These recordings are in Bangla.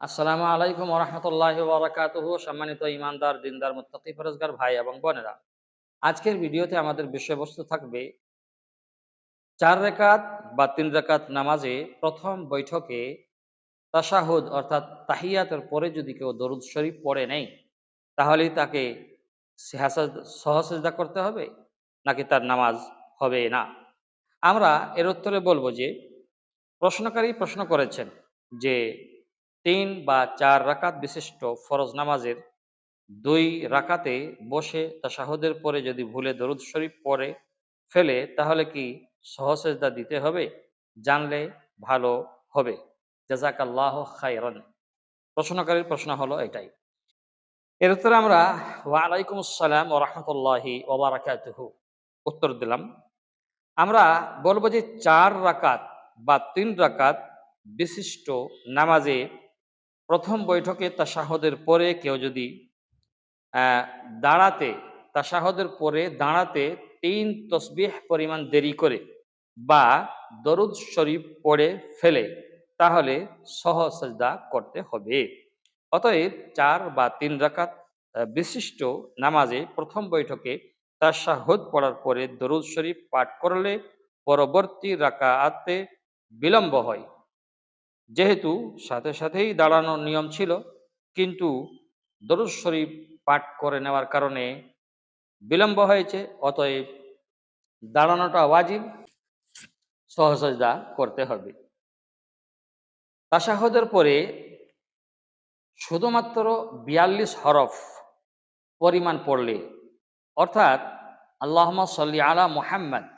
আসসালামু আলাইকুম রহমতুল্লাহ বারাকাতুহ সম্মানিত ইমানদার দিনদার, মুত্তাকি, ফরজগার ভাই এবং বোনেরা। আজকের ভিডিওতে আমাদের বিষয়বস্তু থাকবে চার রেকাত বা তিন রেকাত নামাজে প্রথম বৈঠকে তাশাহুদ অর্থাৎ তাহিয়াতের পরে যদি কেউ দরুদ শরীফ পড়ে নেই, তাহলেই তাকে সহসেজদা করতে হবে নাকি তার নামাজ হবে না? আমরা এর উত্তরে বলব যে, প্রশ্নকারী প্রশ্ন করেছেন যে তিন বা চার রাকাত বিশিষ্ট ফরজ নামাজের দুই রাকাতে বসে তাশাহুদের পরে যদি ভুলে দরুদ শরীফ পরে ফেলে, তাহলে কি সহসেজদা দিতে হবে? জানলে ভালো হবে। জাজাক আল্লাহ খায়রন। প্রশ্নকারীর প্রশ্ন হলো এটাই। এর উত্তরে আমরা ওয়ালাইকুম আসসালাম ও রহমতুল্লাহি ওবরাকাতুহু উত্তর দিলাম। আমরা বলব যে চার রাকাত বা তিন রাকাত বিশিষ্ট নামাজে প্রথম বৈঠকে তাশাহদের পরে কেউ যদি দাঁড়াতে তাশাহদের পরে দাঁড়াতে তিন তসবিহ পরিমাণ দেরি করে বা দরুদ শরীফ পড়ে ফেলে, তাহলে সহসজদা করতে হবে। অতএব চার বা তিন রাকাত বিশিষ্ট নামাজে প্রথম বৈঠকে তাশাহদ পড়ার পরে দরুদ শরীফ পাঠ করলে পরবর্তী রাকাতে বিলম্ব হয়। যেহেতু সাথে সাথেই দাঁড়ানোর নিয়ম ছিল, কিন্তু দরুদ শরীফ পাঠ করে নেওয়ার কারণে বিলম্ব হয়েছে, অতএব দাঁড়ানোটা ওয়াজিব, সহসজদা করতে হবে। তাসাহদের পরে শুধুমাত্র বিয়াল্লিশ হরফ পরিমাণ পড়লে, অর্থাৎ আল্লাহ সাল্লি আলা মোহাম্মদ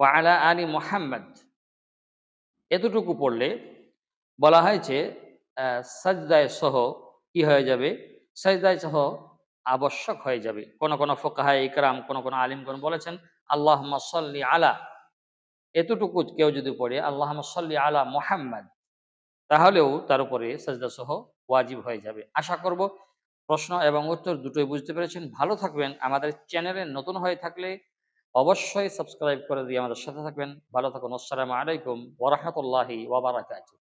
ও আলা আলী মোহাম্মদ এতটুকু পড়লে বলা হয়েছে সাজদায় সহ কি হয়ে যাবে? সাজদায় সহ আবশ্যক হয়ে যাবে। কোন কোন ফোকাহা ইকরাম, কোন কোন আলিমগণ বলেছেন আল্লাহ সাল্লি আলা। এতটুকু কেউ যদি পড়ে আল্লাহ সাল্লি আলা মোহাম্মদ, তাহলেও তার উপরে সাজদা সহ ওয়াজিব হয়ে যাবে। আশা করব প্রশ্ন এবং উত্তর দুটোই বুঝতে পেরেছেন। ভালো থাকবেন। আমাদের চ্যানেলে নতুন হয়ে থাকলে অবশ্যই সাবস্ক্রাইব করে দিয়ে আমাদের সাথে থাকবেন। ভালো থাকুন। আসসালামু আলাইকুম ওরহামতুল্লাহি ওবরাকাতুহ